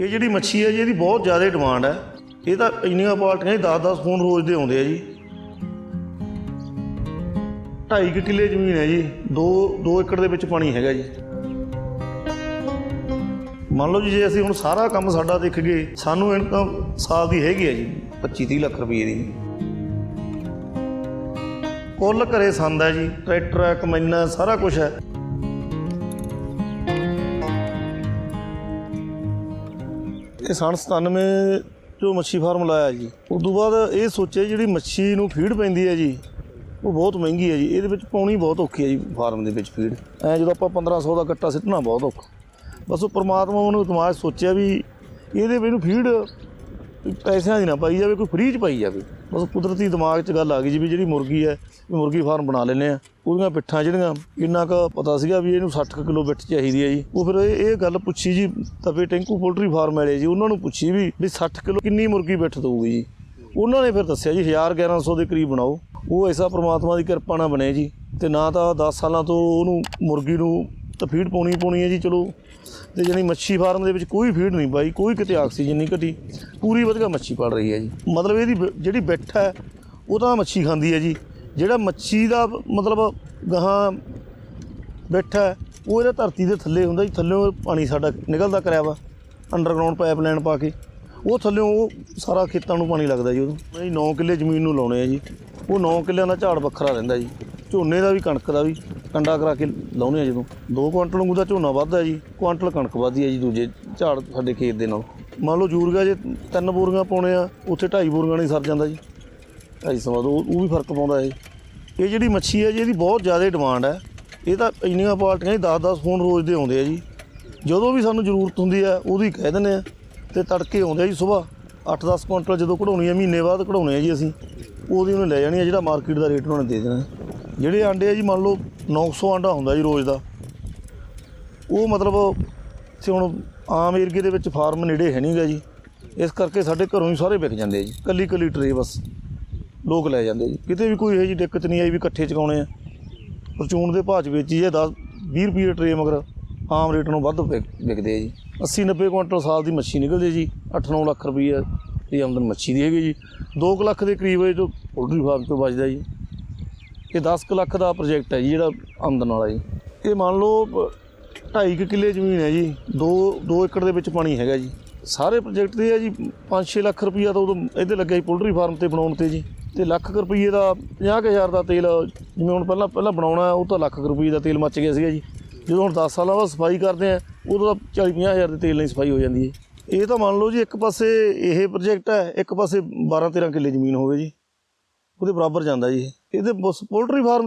ਇਹ ਜਿਹੜੀ ਮੱਛੀ ਹੈ ਜੀ, ਇਹਦੀ ਬਹੁਤ ਜ਼ਿਆਦਾ ਡਿਮਾਂਡ ਹੈ। ਇਹ ਤਾਂ ਇੰਨੀਆਂ ਪਾਲਟੀਆਂ 10-10 ਫੋਨ ਰੋਜ਼ ਦੇ ਆਉਂਦੇ ਆ ਜੀ। 2.5 ਕਿੱਲੇ ਜ਼ਮੀਨ ਹੈ ਜੀ 2 2 ਏਕੜ ਦੇ ਵਿੱਚ ਪਾਣੀ ਹੈਗਾ ਜੀ। ਮੰਨ ਲਓ ਜੀ, ਜੇ ਅਸੀਂ ਹੁਣ ਸਾਰਾ ਕੰਮ ਸਾਡਾ ਦੇਖ ਗਏ, ਸਾਨੂੰ ਇਨਕਮ ਸਾਲ ਦੀ ਹੈਗੀ ਹੈ ਜੀ। 25-30 ਲੱਖ ਰੁਪਏ ਦੀ। ਕੁੱਲ ਘਰੇ ਸੰਦ ਹੈ ਜੀ, ਟਰੈਕਟਰ ਹੈ, ਕਮੈਨਾ ਸਾਰਾ ਕੁਝ ਹੈ। ਇਹ ਸਨ 97 ਜੋ ਮੱਛੀ ਫਾਰਮ ਲਾਇਆ ਜੀ। ਉਸ ਤੋਂ ਬਾਅਦ ਇਹ ਸੋਚਿਆ ਜਿਹੜੀ ਮੱਛੀ ਨੂੰ ਫੀਡ ਪੈਂਦੀ ਹੈ ਜੀ, ਉਹ ਬਹੁਤ ਮਹਿੰਗੀ ਹੈ ਜੀ। ਇਹਦੇ ਵਿੱਚ ਪਾਉਣੀ ਬਹੁਤ ਔਖੀ ਹੈ ਜੀ ਫਾਰਮ ਦੇ ਵਿੱਚ ਫੀਡ। ਐ ਜਦੋਂ ਆਪਾਂ 1500 ਦਾ ਕੱਟਾ ਸਿੱਟਣਾ ਬਹੁਤ ਔਖਾ। ਬਸ ਉਹ ਪ੍ਰਮਾਤਮਾ ਉਹਨੂੰ ਦਿਮਾਗ ਸੋਚਿਆ ਵੀ ਇਹਦੇ ਵਿੱਚ ਫੀਡ ਪੈਸਿਆਂ ਦੀ ਨਾ ਪਾਈ ਜਾਵੇ, ਕੋਈ ਫ੍ਰੀ 'ਚ ਪਾਈ ਜਾਵੇ। ਬਸ ਕੁਦਰਤੀ ਦਿਮਾਗ 'ਚ ਗੱਲ ਆ ਗਈ ਜੀ ਵੀ ਜਿਹੜੀ ਮੁਰਗੀ ਹੈ, ਵੀ ਮੁਰਗੀ ਫਾਰਮ ਬਣਾ ਲੈਂਦੇ ਆ ਉਹਦੀਆਂ ਪਿੱਠਾਂ ਜਿਹੜੀਆਂ, ਇੰਨਾ ਕੁ ਪਤਾ ਸੀਗਾ ਵੀ ਇਹਨੂੰ 60 ਕੁ ਕਿਲੋ ਬਿੱਟ ਚਾਹੀਦੀ ਹੈ ਜੀ। ਉਹ ਫਿਰ ਇਹ ਇਹ ਗੱਲ ਪੁੱਛੀ ਜੀ, ਤਵੇ ਟੈਂਕੂ ਪੋਲਟਰੀ ਫਾਰਮ ਵਾਲੇ ਜੀ, ਉਹਨਾਂ ਨੂੰ ਪੁੱਛੀ ਵੀ ਵੀ 60 ਕਿਲੋ ਕਿੰਨੀ ਮੁਰਗੀ ਬਿੱਠ ਦਊਗੀ ਜੀ? ਉਹਨਾਂ ਨੇ ਫਿਰ ਦੱਸਿਆ ਜੀ 1000 1100 ਦੇ ਕਰੀਬ ਬਣਾਓ। ਉਹ ਐਸਾ ਪ੍ਰਮਾਤਮਾ ਦੀ ਕਿਰਪਾ ਨਾਲ ਬਣੇ ਜੀ। ਤੇ ਨਾ ਤਾਂ 10 ਸਾਲਾਂ ਤੋਂ ਉਹਨੂੰ ਮੁਰਗੀ ਨੂੰ ਤਾਂ ਫੀਡ ਪਾਉਣੀ ਪਾਉਣੀ ਹੈ ਜੀ, ਚਲੋ। ਤੇ ਜਾਣੀ ਮੱਛੀ ਫਾਰਮ ਦੇ ਵਿੱਚ ਕੋਈ ਫੀਡ ਨਹੀਂ ਪਾਈ ਕੋਈ ਕਿਤੇ ਆਕਸੀਜਨ ਨਹੀਂ ਘਟੀ। ਪੂਰੀ ਵਧੀਆ ਮੱਛੀ ਪੜ ਰਹੀ ਹੈ ਜੀ। ਮਤਲਬ ਇਹਦੀ ਬ- ਜਿਹੜੀ ਬਿੱਠ ਹੈ, ਉਹ ਤਾਂ ਮੱਛੀ ਖਾਂਦੀ ਹੈ ਜੀ। ਜਿਹੜਾ ਮੱਛੀ ਦਾ ਮਤਲਬ ਗਾਹਾਂ ਬਿੱਠ ਹੈ, ਉਹ ਇਹਦਾ ਧਰਤੀ ਦੇ ਥੱਲੇ ਹੁੰਦਾ ਜੀ। ਥੱਲੇੋਂ ਪਾਣੀ ਸਾਡਾ ਨਿਕਲਦਾ ਕਰਿਆ ਵਾ ਅੰਡਰਗਰਾਉਂਡ ਪਾਈਪਲਾਈਨ ਪਾ ਕੇ। ਉਹ ਥੱਲੇੋਂ ਉਹ ਸਾਰਾ ਖੇਤਾਂ ਨੂੰ ਪਾਣੀ ਲੱਗਦਾ ਜੀ ਉਦੋਂ। ਅਸੀਂ 9 ਕਿੱਲੇ ਜ਼ਮੀਨ ਨੂੰ ਲਾਉਣੇ ਆ ਜੀ। ਉਹ 9 ਕਿੱਲਿਆਂ ਦਾ ਝਾੜ ਵੱਖਰਾ ਰਹਿੰਦਾ ਜੀ। ਝੋਨੇ ਦਾ ਵੀ, ਕਣਕ ਦਾ ਵੀ। ਕੰਡਾ ਕਰਾ ਕੇ ਲਾਉਣੇ ਆ ਜਦੋਂ। 2 ਕੁਆਂਟਲ ਨੂੰ ਦਾ ਝੋਨਾ ਵੱਧਦਾ ਜੀ, ਕੁਆਂਟਲ ਕਣਕ ਵੱਧਦੀ ਹੈ ਜੀ ਦੂਜੇ ਝਾੜ ਸਾਡੇ ਖੇਤ ਦੇ ਨਾਲ। ਮੰਨ ਲਓ ਯੂਰੀਆ ਜੇ ਤਿੰਨ ਬੋਰੀਆਂ ਪਾਉਣੇ ਆ, ਉੱਥੇ ਢਾਈ ਬੋਰੀਆਂ ਨਹੀਂ ਸਰ ਜਾਂਦਾ ਜੀ। ਢਾਈ ਸੌ ਦਾ, ਉਹ ਵੀ ਫ਼ਰਕ ਪਾਉਂਦਾ ਇਹ। ਇਹ ਜਿਹੜੀ ਮੱਛੀ ਹੈ ਜੀ, ਇਹਦੀ ਬਹੁਤ ਜ਼ਿਆਦਾ ਡਿਮਾਂਡ ਹੈ ਇਹ ਤਾਂ ਇੰਨੀਆਂ ਪਾਲਟੀਆਂ 10-10 ਫੋਨ ਰੋਜ਼ ਦੇ ਆਉਂਦੇ ਆ ਜੀ। ਜਦੋਂ ਵੀ ਸਾਨੂੰ ਜ਼ਰੂਰਤ ਹੁੰਦੀ ਹੈ ਉਹਦੀ ਕਹਿ ਦਿੰਦੇ ਆ ਤੇ ਤੜਕੇ ਆਉਂਦੇ ਆ ਜੀ ਸਵੇਰ। 8-10 ਕੁਇੰਟਲ ਜਦੋਂ ਕਢਾਉਣੀ ਆ, ਮਹੀਨੇ ਬਾਅਦ ਕਢਾਉਣੇ ਆ ਜੀ ਅਸੀਂ। ਉਹਦੀ ਉਹਨੇ ਲੈ ਜਾਣੀ ਆ ਜਿਹੜਾ ਮਾਰਕੀਟ ਦਾ ਰੇਟ ਉਹਨਾਂ ਨੇ ਦੇ ਦੇਣਾ। ਜਿਹੜੇ ਆਂਡੇ ਆ ਜੀ ਮੰਨ ਲਓ 900 ਆਂਡਾ ਹੁੰਦਾ ਜੀ ਰੋਜ਼ ਦਾ, ਉਹ ਮਤਲਬ ਤੇ ਹੁਣ ਆਮ ਏਰੀਏ ਦੇ ਵਿੱਚ ਫਾਰਮ ਨੇੜੇ ਹੈ ਨਹੀਂਗਾ ਜੀ। ਇਸ ਕਰਕੇ ਸਾਡੇ ਘਰੋਂ ਹੀ ਸਾਰੇ ਵਿਕ ਜਾਂਦੇ ਆ ਜੀ, ਕੱਲੀ ਕੱਲੀ ਟਰੇ ਬਸ, ਲੋਕ ਲੈ ਜਾਂਦੇ ਜੀ। ਕਿਤੇ ਵੀ ਕੋਈ ਇਹੋ ਜੀ ਦਿੱਕਤ ਨਹੀਂ ਆਈ ਵੀ ਇਕੱਠੇ ਚਕਾਉਣੇ ਆ। ਪਰਚੂਨ ਦੇ ਭਾਅ 'ਚ ਵੇਚੀ ਹੈ 10 20 ਰੁਪਏ ਟਰੇ ਮਗਰ ਆਮ ਰੇਟ ਨੂੰ ਵੱਧ ਵਿਕ- ਵਿਕਦੇ ਆ ਜੀ। 80 90 ਕੁਇੰਟਲ ਸਾਲ ਦੀ ਮੱਛੀ ਨਿਕਲਦੀ ਜੀ 8-9 ਲੱਖ ਰੁਪਏ ਦੀ ਆਮਦਨ ਮੱਛੀ ਦੀ ਹੈਗੀ ਜੀ। 2 ਲੱਖ ਦੇ ਕਰੀਬ ਇਹ ਜੋ ਪੋਲਟਰੀ ਫਾਰਮ ਤੋਂ ਬਚਦਾ ਜੀ। ਇਹ 10 ਕੁ ਲੱਖ ਦਾ ਪ੍ਰੋਜੈਕਟ ਹੈ ਜੀ ਜਿਹੜਾ ਆਮਦਨ ਵਾਲਾ ਜੀ। ਇਹ ਮੰਨ ਲਓ 2.5 ਕਿੱਲੇ ਜ਼ਮੀਨ ਹੈ ਜੀ। 2 2 ਏਕੜ ਦੇ ਵਿੱਚ ਪਾਣੀ ਹੈਗਾ ਜੀ। ਸਾਰੇ ਪ੍ਰੋਜੈਕਟ ਦੇ ਆ ਜੀ 5-6 ਲੱਖ ਰੁਪਈਆ ਤਾਂ ਉਦੋਂ ਇਹਦੇ ਲੱਗਿਆ ਜੀ ਪੋਲਟਰੀ ਫਾਰਮ ਤੇ ਬਣਾਉਣ ਤੇ ਜੀ। ਤੇ ਲੱਖ ਕੁ ਰੁਪਈਏ ਦਾ 50000 ਦਾ ਤੇਲ ਜਿਵੇਂ ਹੁਣ ਪਹਿਲਾਂ ਪਹਿਲਾਂ ਬਣਾਉਣਾ, ਉਹ ਤਾਂ ਲੱਖ ਕੁ ਰੁਪਈਏ ਦਾ ਤੇਲ ਮੱਚ ਗਿਆ ਸੀਗਾ ਜੀ। ਜਦੋਂ ਹੁਣ 10 ਸਾਲਾਂ ਬਾਅਦ ਸਫ਼ਾਈ ਕਰਦੇ ਆ, ਉਦੋਂ ਤਾਂ 40-50000 ਦੇ ਤੇਲ ਨਾਲ ਸਫ਼ਾਈ ਹੋ ਜਾਂਦੀ ਹੈ। ਇਹ ਤਾਂ ਮੰਨ ਲਓ ਜੀ ਇੱਕ ਪਾਸੇ ਇਹ ਪ੍ਰੋਜੈਕਟ ਹੈ, ਇੱਕ ਪਾਸੇ 12-13 ਕਿੱਲੇ ਜ਼ਮੀਨ ਹੋਵੇ ਜੀ। ਉਹਦੇ ਬਰਾਬਰ ਜਾਂਦਾ ਜੀ। ਇਹਦੇ ਪੋਲਟਰੀ ਫਾਰਮ